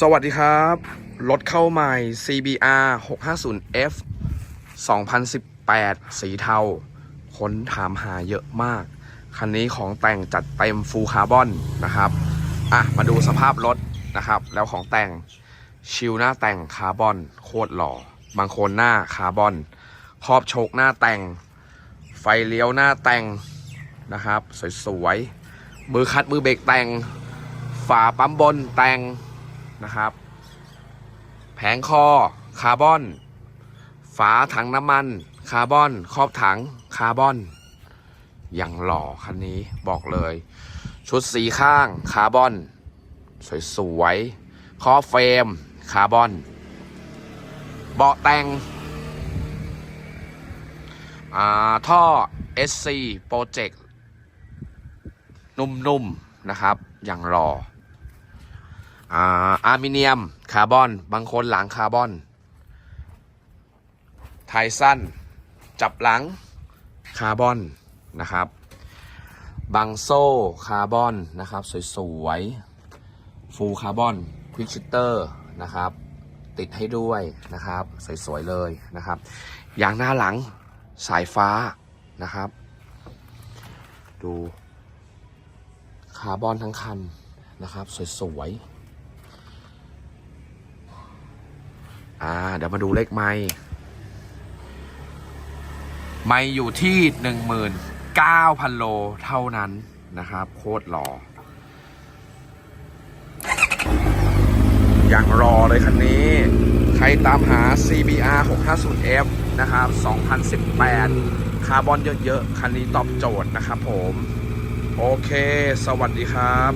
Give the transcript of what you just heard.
สวัสดีครับ รถเข้าใหม่ CBR 650F 2018 สีเทา คนถามหาเยอะมาก คันนี้ของแต่งจัดเต็มฟูลคาร์บอนนะครับ อะ มาดูสภาพรถนะครับ แล้วของแต่งชิลหน้าแต่งคาร์บอน โคตรหล่อ บางคนหน้าคาร์บอน ครอบโชกหน้าแต่ง ไฟเลี้ยวหน้าแต่งนะครับ สวยๆ มือคัดมือเบรกแต่ง ฝาปั๊มบนแต่ง นะครับ แผงคอคาร์บอน ฝาถังน้ำมัน คาร์บอน ครอบถังคาร์บอน อย่างหล่อคันนี้บอกเลย ชุดสีข้างคาร์บอน สวยๆคอเฟรมคาร์บอน เบาะแต่งอ่าท่อ SC Project นุ่มๆนะครับ อย่างรอ อ่าอาร์มิเนียม คาร์บอน บางคนหลังคาร์บอน ไทสั้น จับหลัง คาร์บอนนะครับบังโซ่ คาร์บอนนะครับ สวยๆ ฟูลคาร์บอน ควิกชิตเตอร์นะครับ ติดให้ด้วยนะครับ สวยๆ เลยนะครับ ยางหน้าหลัง สายฟ้านะครับ ดู คาร์บอนทั้งคันนะครับ สวยๆ อ่า เดี๋ยวมาดูเลขไม้ไม้อยู่ที่หนึ่งหมื่นเก้าพันโลเท่านั้นนะครับ โคตรหล่ออย่างรอเลยคันนี้ ใครตามหา CBR 650F นะครับ 2018 คาร์บอนเยอะ ๆ คันนี้ตอบโจทย์นะครับผม โอเค สวัสดีครับ